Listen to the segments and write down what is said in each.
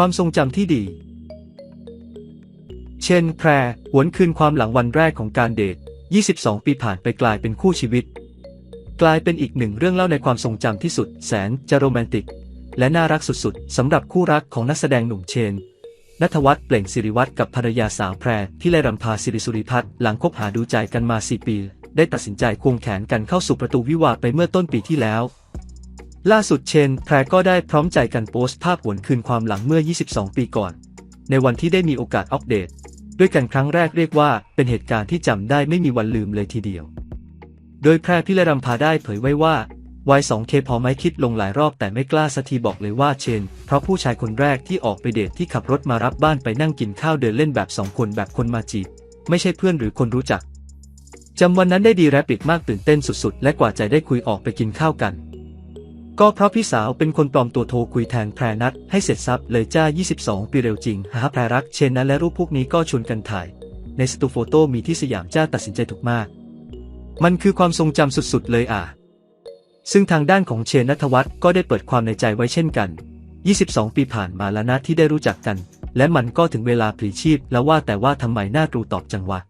ความทรงจำที่ดี เช่นแพรหวนคืนความหลังวันแรกของการเดท 22 ปีผ่านไปกลายเป็นคู่ชีวิต กลายเป็นอีกหนึ่งเรื่องเล่าในความทรงจำที่สุด แสนจะโรแมนติก และน่ารักสุดๆสำหรับคู่รักของนักแสดงหนุ่มเชนนัทวัฒน์เปล่งศิริวัฒน์กับภรรยาสาวแพรที่ไลรำพาสิริสุริพัฒน์หลังคบหาดูใจกันมา 4 ปี ได้ตัดสินใจควงแขนกันเข้าสู่ประตูวิวาห์ไปเมื่อต้นปีที่แล้ว ล่าสุดเชนแพรก็ได้พร้อมใจกันโพสต์ภาพหวนคืนความหลังเมื่อ 22 ปีก่อน ในวันที่ได้มีโอกาสอัปเดต ด้วยกันครั้งแรกเรียกว่าเป็นเหตุการณ์ที่จำได้ไม่มีวันลืมเลยทีเดียว โดยแพรพิรำพาได้เผยไว้ว่า Y2K พอไหมคิดลงหลายรอบแต่ไม่กล้าสักทีบอกเลยว่าเชน เพราะผู้ชายคนแรกที่ออกไปเดทที่ขับรถมารับบ้านไปนั่งกินข้าวเดินเล่นแบบสองคนแบบคนมาจีบ ไม่ใช่เพื่อนหรือคนรู้จักจำวันนั้นได้ดีแรปิดมากตื่นเต้นสุดๆ และกว่าใจได้คุยออกไปกินข้าวกัน ก็เพราะพี่สาวเป็นคนปลอมตัวโทรคุยแทนแพรนัดให้เสร็จซับเลยจ้า 22 ปีเร็วจริงหาแพรรักเชนนั้นและรูปพวกนี้ก็ชวนกันถ่าย ในสตูโฟโต้มีที่สยามจ้าตัดสินใจถูกมาก มันคือความทรงจำสุดๆเลยอะ ซึ่งทางด้านของเชนนัทวัฒน์ก็ได้เปิดความในใจไว้เช่นกัน 22 ปีผ่านมาแล้วนะที่ได้รู้จักกัน และมันก็ถึงเวลาปลีชีพ แล้วว่าแต่ว่าทำไมหน้าตรูตอบจังวะ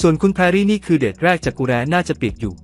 ส่วนคุณแพรรี่นี่คือเดทแรกจากกูแร้น่าจะเปียกอยู่